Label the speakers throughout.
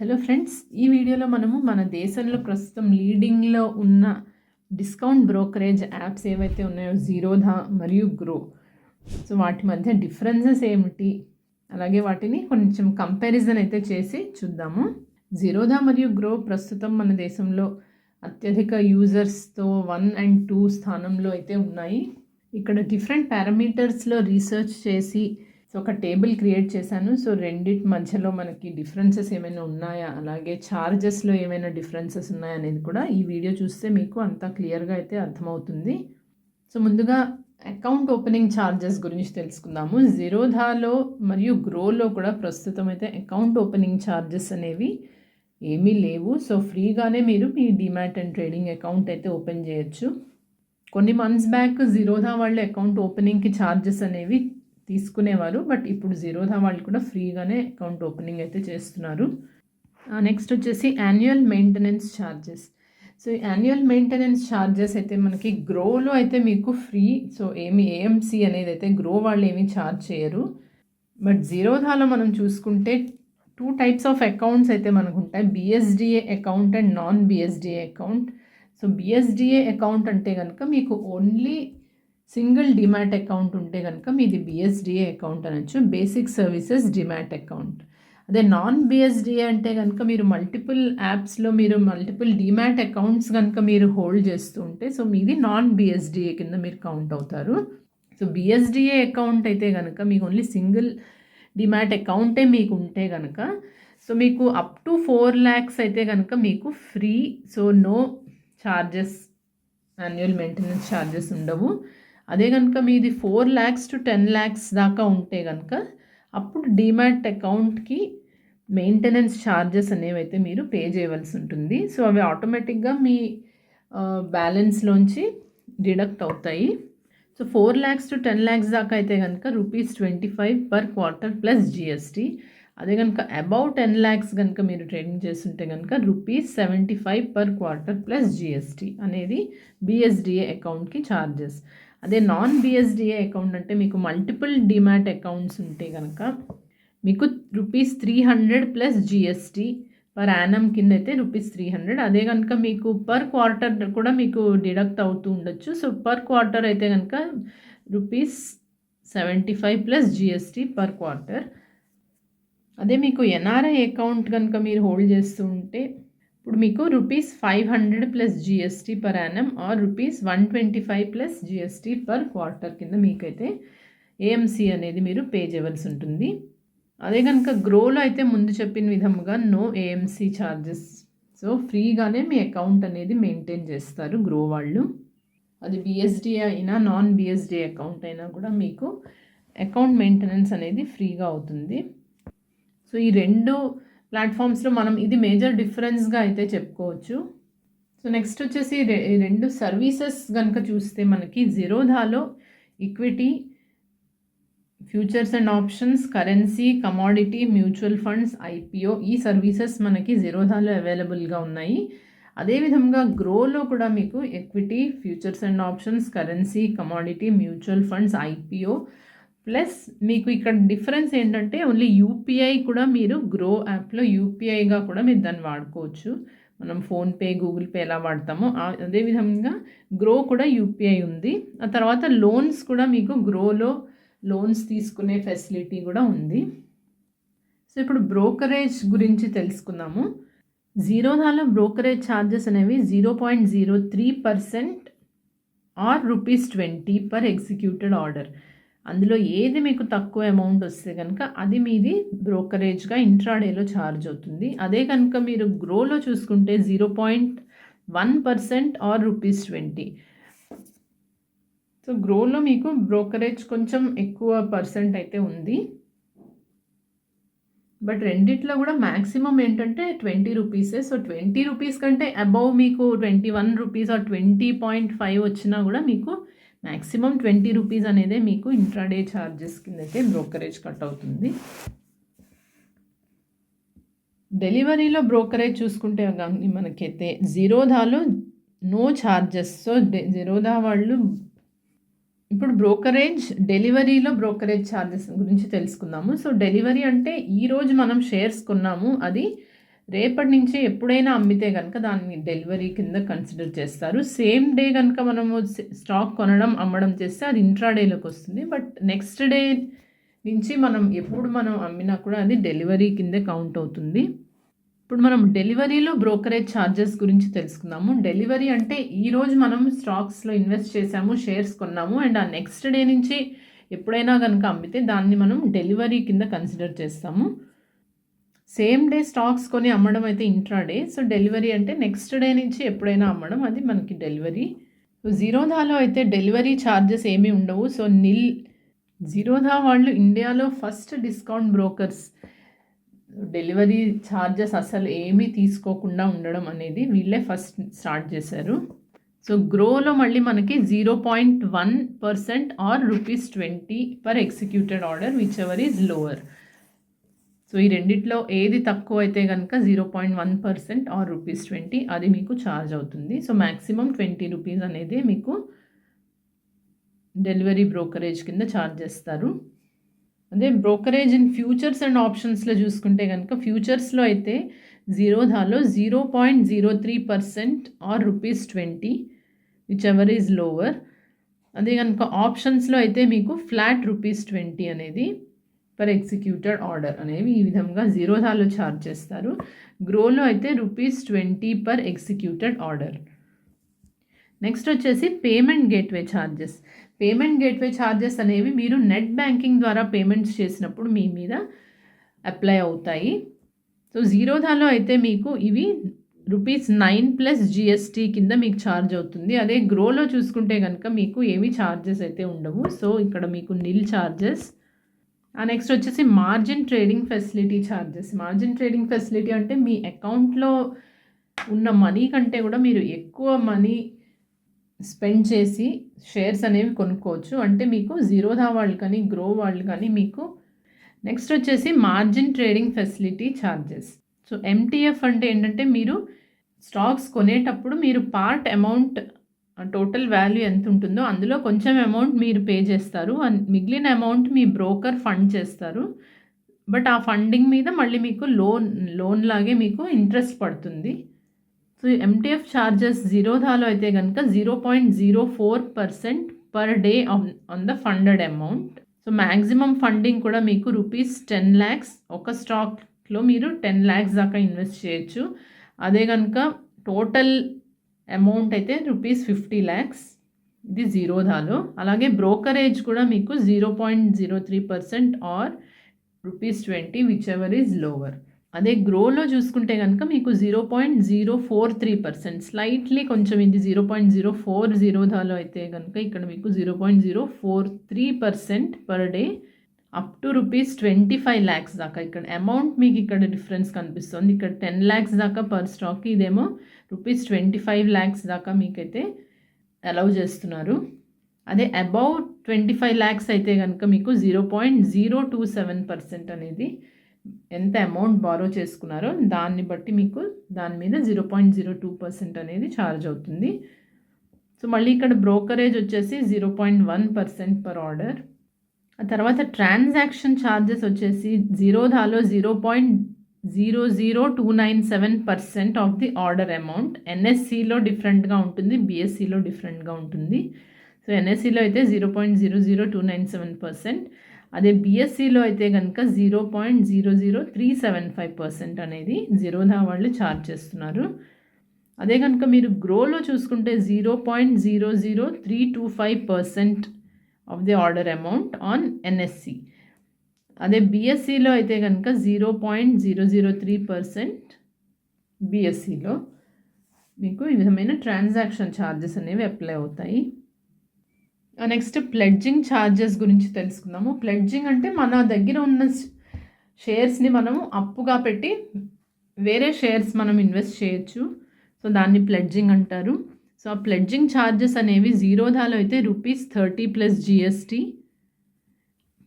Speaker 1: Hello friends ఈ వీడియోలో మనము మన దేశంలో ప్రస్తుతం లీడింగ్లో ఉన్న డిస్కౌంట్ బ్రోకరేజ్ యాప్స్ ఏవైతే ఉన్నాయో జీరోధా మరియు గ్రో సో వాటి మధ్య డిఫరెన్సెస్ ఏమిటి? అలాగే వాటిని కొంచెం కంపారిజన్ అయితే చేసి చూద్దాము. జీరోధా మరియు గ్రో ప్రస్తుతం మన దేశంలో అత్యధిక యూజర్స్తో వన్ అండ్ టూ స్థానంలో అయితే ఉన్నాయి. ఇక్కడ డిఫరెంట్ పారామీటర్స్లో రీసెర్చ్ చేసి సో ఒక టేబుల్ క్రియేట్ చేశాను. సో రెండిటి మధ్యలో మనకి డిఫరెన్సెస్ ఏమైనా ఉన్నాయా? అలాగే ఛార్జెస్లో ఏమైనా డిఫరెన్సెస్ ఉన్నాయా అనేది కూడా ఈ వీడియో చూస్తే మీకు అంతా క్లియర్గా అయితే అర్థమవుతుంది. సో ముందుగా అకౌంట్ ఓపెనింగ్ ఛార్జెస్ గురించి తెలుసుకుందాము. జీరోధాలో మరియు గ్రోలో కూడా ప్రస్తుతం అయితే అకౌంట్ ఓపెనింగ్ ఛార్జెస్ అనేవి ఏమీ లేవు. సో ఫ్రీగానే మీరు మీ డిమాట్ అండ్ ట్రేడింగ్ అకౌంట్ అయితే ఓపెన్ చేయొచ్చు. కొన్ని మంత్స్ బ్యాక్ జీరోధా వాళ్ళ అకౌంట్ ఓపెనింగ్కి ఛార్జెస్ అనేవి తీసుకునేవారు. బట్ ఇప్పుడు జీరోధా వాళ్ళు కూడా ఫ్రీగానే అకౌంట్ ఓపెనింగ్ అయితే చేస్తున్నారు. నెక్స్ట్ వచ్చేసి annual maintenance charges so annual maintenance charges అయితే మనకి గ్రోలో అయితే మీకు ఫ్రీ. సో ఏమి ఏఎంసీ అనేది అయితే గ్రో వాళ్ళు ఏమీ ఛార్జ్ చేయరు. బట్ జీరోధాలో మనం చూసుకుంటే టూ టైప్స్ ఆఫ్ అకౌంట్స్ అయితే మనకు ఉంటాయి. BSDA account and non BSDA account. So BSDA account అంటే కనుక మీకు ఓన్లీ సింగిల్ డిమాట్ అకౌంట్ ఉంటే కనుక మీది బిఎస్డిఏ అకౌంట్ అనొచ్చు. Basic services demat account. అదే నాన్ బిఎస్డిఏ అంటే కనుక మీరు మల్టిపుల్ యాప్స్లో మీరు మల్టిపుల్ డిమాట్ అకౌంట్స్ కనుక మీరు హోల్డ్ చేస్తూ ఉంటే సో మీది నాన్ బిఎస్డిఏ కింద మీరు కౌంట్ అవుతారు. సో బిఎస్డిఏ అకౌంట్ అయితే కనుక మీకు ఓన్లీ సింగిల్ డిమాట్ అకౌంటే మీకు ఉంటే కనుక సో మీకు అప్ టు ఫోర్ ల్యాక్స్ అయితే కనుక మీకు free so no charges annual maintenance charges ఉండవు. అదే కనుక మీది four lakhs to ten lakhs దాకా ఉంటే కనుక అప్పుడు డిమాట్ అకౌంట్కి మెయింటెనెన్స్ ఛార్జెస్ అనేవి అయితే మీరు పే చేయవలసి ఉంటుంది. సో అవి ఆటోమేటిక్గా మీ బ్యాలెన్స్లోంచి డిడక్ట్ అవుతాయి. So four lakhs to ten lakhs దాకా అయితే కనుక rupees twenty five per quarter plus GST. అదే కనుక అబౌ టెన్ ల్యాక్స్ కనుక మీరు ట్రేడింగ్ చేస్తుంటే కనుక rupees seventy five per quarter plus GST అనేది బిఎస్డిఏ అకౌంట్కి ఛార్జెస్ అదే నాన్ బిఎస్డిఏ అకౌంట్ అంటే మీకు మల్టిపుల్ డిమాట్ అకౌంట్స్ ఉంటే కనుక మీకు rupees three hundred plus GST per annum కింద అయితే రూపీస్ త్రీ హండ్రెడ్ అదే కనుక మీకు పర్ క్వార్టర్ కూడా మీకు డిడక్ట్ అవుతూ ఉండొచ్చు. సో పర్ క్వార్టర్ అయితే కనుక rupees seventy five plus GST per quarter అదే మీకు ఎన్ఆర్ఐ అకౌంట్ కనుక మీరు హోల్డ్ చేస్తూ ఉంటే ఇప్పుడు మీకు rupees five hundred plus GST per annum or rupees one twenty five plus GST per quarter కింద మీకైతే ఏఎంసీ అనేది మీరు పే చేయవలసి ఉంటుంది. అదే కనుక గ్రోలో అయితే ముందు చెప్పిన విధముగా నో ఏఎంసీ ఛార్జెస్ సో ఫ్రీగానే మీ అకౌంట్ అనేది మెయింటైన్ చేస్తారు గ్రో వాళ్ళు. అది బిఎస్డి అయినా నాన్ బిఎస్డి అకౌంట్ అయినా కూడా మీకు అకౌంట్ మెయింటెనెన్స్ అనేది ఫ్రీగా అవుతుంది. సో ఈ రెండు ప్లాట్ఫామ్స్లో మనం ఇది మేజర్ డిఫరెన్స్గా అయితే చెప్పుకోవచ్చు. సో నెక్స్ట్ వచ్చేసి రెండు సర్వీసెస్ కనుక చూస్తే మనకి జీరోధాలో equity futures and options currency commodity mutual funds IPO ఈ సర్వీసెస్ మనకి జీరోధాలో అవైలబుల్గా ఉన్నాయి. అదేవిధంగా గ్రోలో కూడా మీకు equity futures and options currency commodity mutual funds IPO plus మీకు ఇక్కడ డిఫరెన్స్ ఏంటంటే ఓన్లీ యూపీఐ కూడా మీరు గ్రో యాప్లో యూపీఐగా కూడా మీరు దాన్ని వాడుకోవచ్చు. మనం ఫోన్పే గూగుల్ పే ఎలా వాడతామో అదేవిధంగా గ్రో కూడా యూపీఐ ఉంది. ఆ తర్వాత లోన్స్ కూడా మీకు గ్రోలో లోన్స్ తీసుకునే ఫెసిలిటీ కూడా ఉంది. సో ఇప్పుడు బ్రోకరేజ్ గురించి తెలుసుకుందాము. జీరోనాలో బ్రోకరేజ్ ఛార్జెస్ అనేవి zero point zero three percent or rupees twenty per executed order అందులో ఏది మీకు తక్కువ అమౌంట్ వస్తే కనుక అది మీది బ్రోకరేజ్గా ఇంట్రాడేలో ఛార్జ్ అవుతుంది. అదే కనుక మీరు గ్రోలో చూసుకుంటే zero point one percent or rupees twenty so గ్రోలో మీకు బ్రోకరేజ్ కొంచెం ఎక్కువ పర్సెంట్ అయితే ఉంది. బట్ రెండిట్లో కూడా మ్యాక్సిమం ఏంటంటే ట్వంటీ రూపీసే సో ట్వంటీ రూపీస్ కంటే అబౌవ్ మీకు twenty one rupees or twenty point five వచ్చినా కూడా మీకు మ్యాక్సిమం ట్వంటీ రూపీస్ అనేదే మీకు ఇంట్రాడే ఛార్జెస్ కింద అయితే బ్రోకరేజ్ కట్ అవుతుంది. డెలివరీలో బ్రోకరేజ్ చూసుకుంటే కానీ మనకైతే జీరోధాలో నో ఛార్జెస్ సో జీరోధా వాళ్ళు ఇప్పుడు బ్రోకరేజ్ డెలివరీలో బ్రోకరేజ్ ఛార్జెస్ గురించి తెలుసుకుందాము. సో డెలివరీ అంటే ఈరోజు మనం షేర్స్ కొన్నాము. అది రేపటి నుంచి ఎప్పుడైనా అమ్మితే కనుక దాన్ని డెలివరీ కింద కన్సిడర్ చేస్తారు. సేమ్ డే కనుక మనము స్టాక్ కొనడం అమ్మడం చేస్తే అది ఇంట్రాడేలోకి వస్తుంది. బట్ నెక్స్ట్ డే నుంచి మనం ఎప్పుడు మనం అమ్మినా కూడా అది డెలివరీ కిందే కౌంట్ అవుతుంది. ఇప్పుడు మనం డెలివరీలో బ్రోకరేజ్ ఛార్జెస్ గురించి తెలుసుకుందాము. డెలివరీ అంటే ఈరోజు మనం స్టాక్స్లో ఇన్వెస్ట్ చేసాము షేర్స్ కొన్నాము అండ్ ఆ నెక్స్ట్ డే నుంచి ఎప్పుడైనా కనుక అమ్మితే దాన్ని మనం డెలివరీ కింద కన్సిడర్ చేస్తాము. సేమ్ డే స్టాక్స్ కొని అమ్మడం అయితే ఇంట్రా డే సో డెలివరీ అంటే నెక్స్ట్ డే నుంచి ఎప్పుడైనా అమ్మడం. అది మనకి డెలివరీ జీరోధాలో అయితే డెలివరీ ఛార్జెస్ ఏమీ ఉండవు. సో నిల్ జీరోధా వాళ్ళు ఇండియాలో first discount brokers delivery charges అసలు ఏమీ తీసుకోకుండా ఉండడం అనేది వీళ్ళే ఫస్ట్ స్టార్ట్ చేశారు. సో గ్రోలో మళ్ళీ మనకి zero point one percent or rupees twenty per executed order whichever is lower so ఈ రెండిట్లో ఏది తక్కువ అయితే కనుక zero point one percent or rupees twenty అది మీకు ఛార్జ్ అవుతుంది. సో మ్యాక్సిమం ట్వంటీ రూపీస్ అనేది మీకు డెలివరీ బ్రోకరేజ్ కింద ఛార్జ్ చేస్తారు. అదే బ్రోకరేజ్ ఇన్ ఫ్యూచర్స్ అండ్ ఆప్షన్స్లో చూసుకుంటే కనుక ఫ్యూచర్స్లో అయితే జీరోధాలో zero point zero three percent or rupees twenty whichever is lower అదే కనుక ఆప్షన్స్లో అయితే మీకు ఫ్లాట్ రూపీస్ ట్వంటీ అనేది పర్ ఎగ్జిక్యూటెడ్ ఆర్డర్ అనేవి ఈ విధంగా జీరోధాలో ఛార్జ్ చేస్తారు. గ్రోలో అయితే rupees twenty per executed order next వచ్చేసి payment gateway charges payment gateway charges అనేవి మీరు నెట్ బ్యాంకింగ్ ద్వారా పేమెంట్స్ చేసినప్పుడు మీ మీద అప్లై అవుతాయి. సో జీరోధాలో అయితే మీకు ఇవి రూపీస్ నైన్ ప్లస్ జిఎస్టీ కింద మీకు ఛార్జ్ అవుతుంది. అదే గ్రోలో చూసుకుంటే కనుక మీకు ఏమి ఛార్జెస్ అయితే ఉండవు. సో ఇక్కడ మీకు నిల్ ఛార్జెస్ నెక్స్ట్ వచ్చేసి margin trading facility charges margin trading facility అంటే మీ అకౌంట్లో ఉన్న మనీ కంటే కూడా మీరు ఎక్కువ మనీ స్పెండ్ చేసి షేర్స్ అనేవి కొనుక్కోవచ్చు. అంటే మీకు జీరోధా వాళ్ళు కానీ గ్రో వాళ్ళు కానీ మీకు నెక్స్ట్ వచ్చేసి margin trading facility charges so MTF అంటే ఏంటంటే మీరు స్టాక్స్ కొనేటప్పుడు మీరు పార్ట్ అమౌంట్ టోటల్ వాల్యూ ఎంత ఉంటుందో అందులో కొంచెం అమౌంట్ మీరు పే చేస్తారు. మిగిలిన అమౌంట్ మీ బ్రోకర్ ఫండ్ చేస్తారు. బట్ ఆ ఫండింగ్ మీద మళ్ళీ మీకు లోన్ లోన్ లాగే మీకు ఇంట్రెస్ట్ పడుతుంది. సో ఎంటీఎఫ్ ఛార్జెస్ జీరోధాలో అయితే కనుక zero point zero four percent per day on on the funded amount so maximum funding కూడా మీకు రూపీస్ టెన్ ల్యాక్స్ ఒక స్టాక్లో మీరు టెన్ ల్యాక్స్ దాకా ఇన్వెస్ట్ చేయొచ్చు. అదే కనుక టోటల్ అమౌంట్ అయితే రూపీస్ ఫిఫ్టీ ల్యాక్స్ ఇది జీరోధాలో అలాగే బ్రోకరేజ్ కూడా మీకు zero point zero three percent or rupees twenty whichever is lower అదే గ్రోలో చూసుకుంటే కనుక మీకు zero point zero four three percent slightly కొంచెం ఇది జీరో పాయింట్ జీరో ఫోర్ జీరోధాలో అయితే కనుక ఇక్కడ మీకు zero point zero four three percent per day up to rupees twenty five lakhs దాకా. ఇక్కడ అమౌంట్ మీకు ఇక్కడ డిఫరెన్స్ కనిపిస్తుంది. ఇక్కడ టెన్ ల్యాక్స్ దాకా పర్ స్టాక్ ఇదేమో రూపీస్ ట్వంటీ ఫైవ్ ల్యాక్స్ దాకా మీకైతే అలౌ చేస్తున్నారు. అదే అబౌవ్ ట్వంటీ ఫైవ్ ల్యాక్స్ అయితే కనుక మీకు zero point zero two seven percent అనేది ఎంత అమౌంట్ బారో చేసుకున్నారో దాన్ని బట్టి మీకు దాని మీద zero point zero two percent అనేది ఛార్జ్ అవుతుంది. సో మళ్ళీ ఇక్కడ బ్రోకరేజ్ వచ్చేసి zero point one percent per order ఆ తర్వాత ట్రాన్సాక్షన్ ఛార్జెస్ వచ్చేసి zero దాలో zero point zero zero two nine seven percent of the order amount. ఎన్ఎస్సిలో డిఫరెంట్గా ఉంటుంది బిఎస్సిలో డిఫరెంట్గా ఉంటుంది. సో ఎన్ఎస్సిలో అయితే zero point zero zero two nine seven percent. అదే బిఎస్సిలో అయితే కనుక zero point zero zero three seven five percent అనేది జీరోధా వాళ్ళు ఛార్జ్ చేస్తున్నారు. అదే కనుక మీరు గ్రోలో చూసుకుంటే zero point zero zero three two five percent of the order amount on NSE. అదే బీఎస్సీలో అయితే కనుక zero point zero zero three percent బీఎస్సీలో మీకు ఈ విధమైన ట్రాన్సాక్షన్ ఛార్జెస్ అనేవి అప్లై అవుతాయి. నెక్స్ట్ ప్లెడ్జింగ్ ఛార్జెస్ గురించి తెలుసుకుందాము. ప్లెడ్జింగ్ అంటే మన దగ్గర ఉన్న షేర్స్ని మనము అప్పుగా పెట్టి వేరే షేర్స్ మనం ఇన్వెస్ట్ చేయొచ్చు. సో దాన్ని ప్లెడ్జింగ్ అంటారు. సో ఆ ప్లెడ్జింగ్ ఛార్జెస్ అనేవి జీరోధాలో అయితే rupees thirty plus GST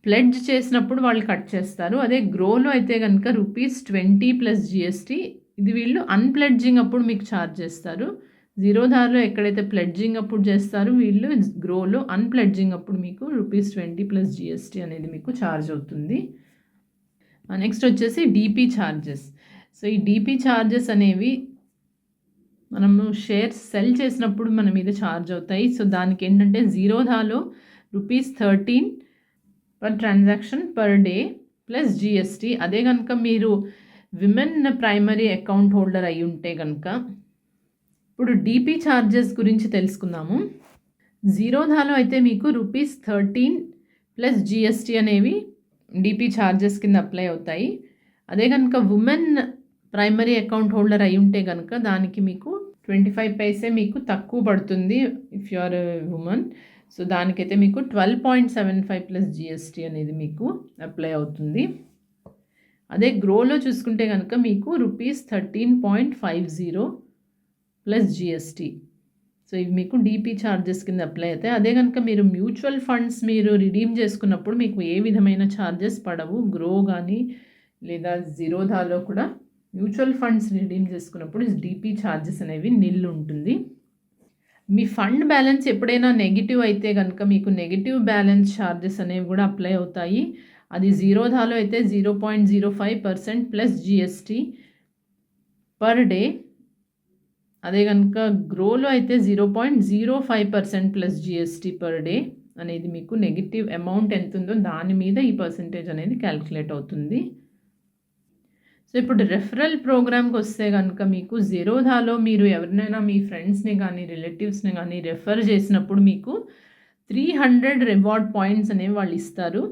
Speaker 1: pledge చేసినప్పుడు వాళ్ళు కట్ చేస్తారు. అదే గ్రోలో అయితే కనుక రూపీస్ ట్వంటీ ప్లస్ జిఎస్టీ ఇది వీళ్ళు అన్ప్లెడ్జింగ్ అప్పుడు మీకు ఛార్జ్ చేస్తారు. జీరోధార్లో ఎక్కడైతే ప్లెడ్జింగ్ అప్పుడు చేస్తారో వీళ్ళు గ్రోలో అన్ప్లెడ్జింగ్ అప్పుడు మీకు రూపీస్ ట్వంటీ ప్లస్ జిఎస్టీ అనేది మీకు ఛార్జ్ అవుతుంది. నెక్స్ట్ వచ్చేసి డీపీ ఛార్జెస్ సో ఈ డీపీ ఛార్జెస్ అనేవి మనము షేర్స్ సెల్ చేసినప్పుడు మన మీద ఛార్జ్ అవుతాయి. సో దానికి ఏంటంటే జీరోధాలో rupees thirteen per transaction per day plus GST అదే కనుక మీరు విమెన్ ప్రైమరీ అకౌంట్ హోల్డర్ అయి ఉంటే కనుక ఇప్పుడు డీపీ ఛార్జెస్ గురించి తెలుసుకుందాము. జీరోధాలో అయితే మీకు రూపీస్ థర్టీన్ ప్లస్ జిఎస్టీ అనేవి డీపీ ఛార్జెస్ కింద అప్లై అవుతాయి. అదే కనుక ఉమెన్ ప్రైమరీ అకౌంట్ హోల్డర్ అయి ఉంటే కనుక దానికి మీకు ట్వంటీ ఫైవ్ పైసే మీకు తక్కువ పడుతుంది if you are women so దానికైతే మీకు twelve point seven five plus GST అనేది మీకు అప్లై అవుతుంది. అదే గ్రోలో చూసుకుంటే కనుక మీకు rupees thirteen point five zero plus GST so ఇవి మీకు డీపీ ఛార్జెస్ కింద అప్లై అవుతాయి. అదే కనుక మీరు మ్యూచువల్ ఫండ్స్ మీరు రిడీమ్ చేసుకున్నప్పుడు మీకు ఏ విధమైన ఛార్జెస్ పడవు. గ్రో కానీ లేదా జీరోధాలో కూడా మ్యూచువల్ ఫండ్స్ రిడీమ్ చేసుకున్నప్పుడు డీపీ ఛార్జెస్ అనేవి నిల్ ఉంటుంది. మీ ఫండ్ బ్యాలెన్స్ ఎప్పుడైనా నెగిటివ్ అయితే కనుక మీకు నెగిటివ్ బ్యాలెన్స్ ఛార్జెస్ అనేవి కూడా అప్లై అవుతాయి. అది జీరోధాలో అయితే zero point zero five percent plus GST per day. అదే కనుక గ్రోలో అయితే zero point zero five percent plus GST per day అనేది మీకు నెగిటివ్ అమౌంట్ ఎంత ఉందో దాని మీద ఈ పర్సంటేజ్ అనేది క్యాల్కులేట్ అవుతుంది. సో ఇప్పుడు రెఫరల్ ప్రోగ్రామ్కి వస్తే కనుక మీకు జీరోధాలో మీరు ఎవరినైనా మీ ఫ్రెండ్స్ని కానీ రిలేటివ్స్ని కానీ రెఫర్ చేసినప్పుడు మీకు త్రీ హండ్రెడ్ రివార్డ్ పాయింట్స్ అనేవి వాళ్ళు ఇస్తారు.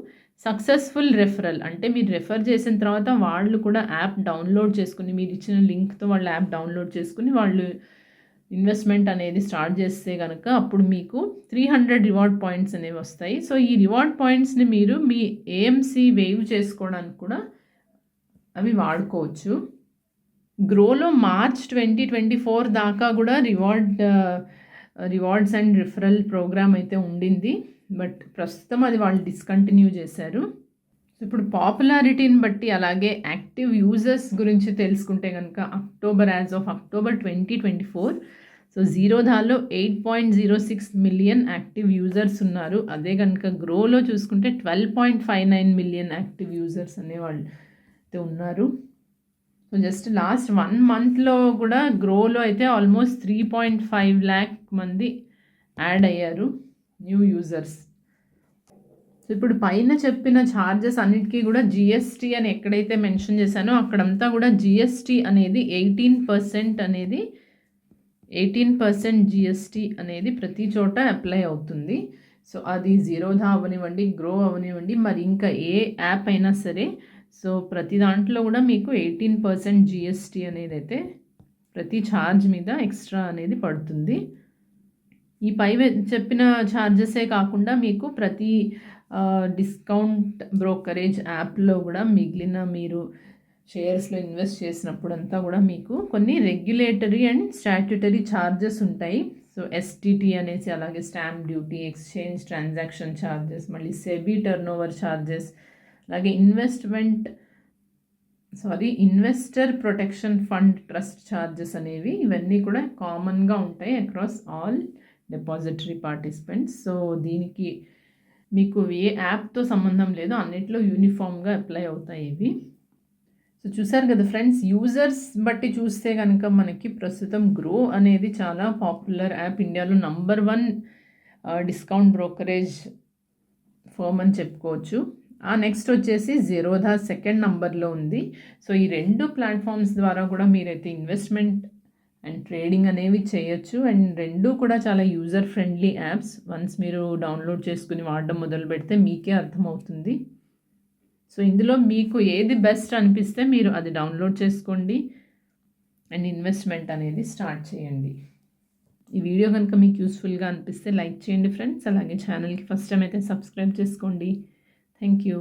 Speaker 1: సక్సెస్ఫుల్ రెఫరల్ అంటే మీరు రెఫర్ చేసిన తర్వాత వాళ్ళు కూడా యాప్ డౌన్లోడ్ చేసుకుని మీరు ఇచ్చిన లింక్తో వాళ్ళు యాప్ డౌన్లోడ్ చేసుకుని వాళ్ళు ఇన్వెస్ట్మెంట్ అనేది స్టార్ట్ చేస్తే కనుక అప్పుడు మీకు త్రీ హండ్రెడ్ రివార్డ్ పాయింట్స్ అనేవి వస్తాయి. సో ఈ రివార్డ్ పాయింట్స్ని మీరు మీ ఏఎంసీ వేవ్ చేసుకోవడానికి కూడా అవి వాడుకోవచ్చు. గ్రోలో మార్చ్ ట్వంటీ ట్వంటీ ఫోర్ దాకా కూడా reward rewards and referral program అయితే ఉండింది. బట్ ప్రస్తుతం అది వాళ్ళు డిస్కంటిన్యూ చేశారు. ఇప్పుడు పాపులారిటీని బట్టి అలాగే యాక్టివ్ యూజర్స్ గురించి తెలుసుకుంటే కనుక October as of October twenty twenty four so జీరోధాలో eight point zero six million active users ఉన్నారు. అదే కనుక గ్రోలో చూసుకుంటే twelve point five nine million active users అనేవాళ్ళు. అయితే ఉన్నారు. సో జస్ట్ లాస్ట్ వన్ మంత్లో కూడా గ్రోలో అయితే almost three point five lakh మంది యాడ్ అయ్యారు న్యూ యూజర్స్ సో ఇప్పుడు పైన చెప్పిన ఛార్జెస్ అన్నిటికీ కూడా జిఎస్టీ అని ఎక్కడైతే మెన్షన్ చేశానో అక్కడంతా కూడా జిఎస్టీ అనేది ఎయిటీన్ పర్సెంట్ అనేది ఎయిటీన్ పర్సెంట్ జిఎస్టీ అనేది ప్రతి చోట అప్లై అవుతుంది. సో అది జీరోధా అవనివ్వండి గ్రో అవనివ్వండి మరి ఇంకా ఏ యాప్ అయినా సరే సో ప్రతి దాంట్లో కూడా మీకు ఎయిటీన్ పర్సెంట్ జిఎస్టీ అనేది అయితే ప్రతి ఛార్జ్ మీద ఎక్స్ట్రా అనేది పడుతుంది. ఈ పై చెప్పిన ఛార్జెసే కాకుండా మీకు ప్రతి డిస్కౌంట్ బ్రోకరేజ్ యాప్లో కూడా మిగిలిన మీరు షేర్స్లో ఇన్వెస్ట్ చేసినప్పుడు అంతా కూడా మీకు కొన్ని రెగ్యులేటరీ అండ్ స్టాట్యుటరీ ఛార్జెస్ ఉంటాయి. సో ఎస్టీటీ అనేసి అలాగే stamp duty exchange transaction charges మళ్ళీ సెబీ టర్న్ ఓవర్ ఛార్జెస్ అలాగే investment sorry investor protection fund trust charges అనేవి ఇవన్నీ కూడా కామన్గా ఉంటాయి across all depository participants so దీనికి మీకు ఏ యాప్తో సంబంధం లేదు అన్నిట్లో యూనిఫామ్గా అప్లై అవుతాయి ఇవి. సో చూసారు కదా ఫ్రెండ్స్ యూజర్స్ బట్టి చూస్తే కనుక మనకి ప్రస్తుతం గ్రో అనేది చాలా పాపులర్ యాప్ ఇండియాలో number one discount brokerage firm అని చెప్పుకోవచ్చు. నెక్స్ట్ వచ్చేసి జీరోధా సెకండ్ నంబర్లో ఉంది. సో ఈ రెండు ప్లాట్ఫామ్స్ ద్వారా కూడా మీరైతే ఇన్వెస్ట్మెంట్ అండ్ ట్రేడింగ్ అనేవి చేయొచ్చు. అండ్ రెండు కూడా చాలా యూజర్ ఫ్రెండ్లీ యాప్స్ వన్స్ మీరు డౌన్లోడ్ చేసుకుని వాడడం మొదలు పెడితే మీకే అర్థమవుతుంది. సో ఇందులో మీకు ఏది బెస్ట్ అనిపిస్తే మీరు అది డౌన్లోడ్ చేసుకోండి. అండ్ ఇన్వెస్ట్మెంట్ అనేది స్టార్ట్ చేయండి. ఈ వీడియో కనుక మీకు యూస్ఫుల్గా అనిపిస్తే లైక్ చేయండి ఫ్రెండ్స్ అలాగే ఛానల్కి ఫస్ట్ టైం అయితే సబ్స్క్రైబ్ చేసుకోండి. Thank you